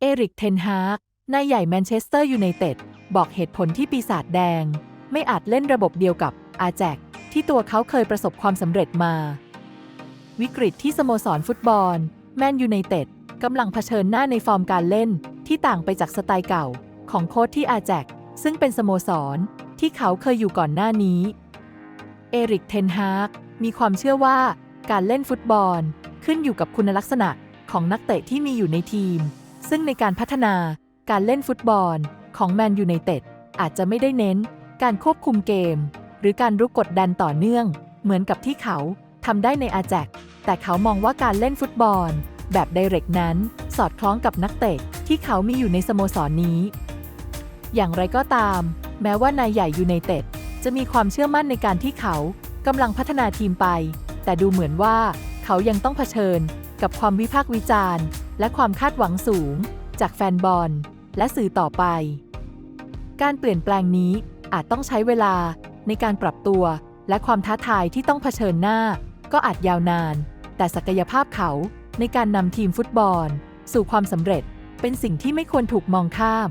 เอริกเทนฮากนายใหญ่แมนเชสเตอร์ยูไนเต็ดบอกเหตุผลที่ปีศาจแดง ไม่อาจเล่นระบบเดียวกับอาแจกที่ตัวเขาเคยประสบความสำเร็จมา วิกฤตที่สโมสรฟุตบอล แมนยูไนเต็ดกำลังเผชิญหน้าในฟอร์มการเล่นที่ต่างไปจากสไตล์เก่า ของโค้ชที่อาแจกซึ่งเป็นสโมสรที่เขาเคยอยู่ก่อนหน้านี้ เอริกเทนฮากมีความเชื่อว่าการเล่นฟุตบอลขึ้นอยู่กับคุณลักษณะของนักเตะที่มีอยู่ในทีม ซึ่งในการพัฒนาการเล่นฟุตบอลของแมนยูไนเต็ดอาจจะไม่ได้เน้นการควบคุมเกม หรือการรุกกดดันต่อเนื่อง เหมือนกับที่เขาทำได้ในอาแจกแต่เขามองว่าการเล่นฟุตบอล แบบไดเรกนั้น สอดคล้องกับนักเตะที่เขามีอยู่ในสโมสรนนี้ อย่างไรก็ตาม แม้ว่านายใหญ่ยูไนเต็ดจะมีความเชื่อมั่นในการที่เขากำลังพัฒนาทีมไป แต่ดูเหมือนว่าเขายังต้องเผชิญกับความวิพากษ์วิจารณ์ และความคาดหวังสูง จากแฟนบอล และสื่อต่อไป การเปลี่ยนแปลงนี้อาจต้องใช้เวลาในการปรับตัว และความท้าทายที่ต้องเผชิญหน้า ก็อาจยาวนาน แต่ศักยภาพเขาในการนำทีมฟุตบอล สู่ความสำเร็จเป็นสิ่งที่ไม่ควรถูกมองข้าม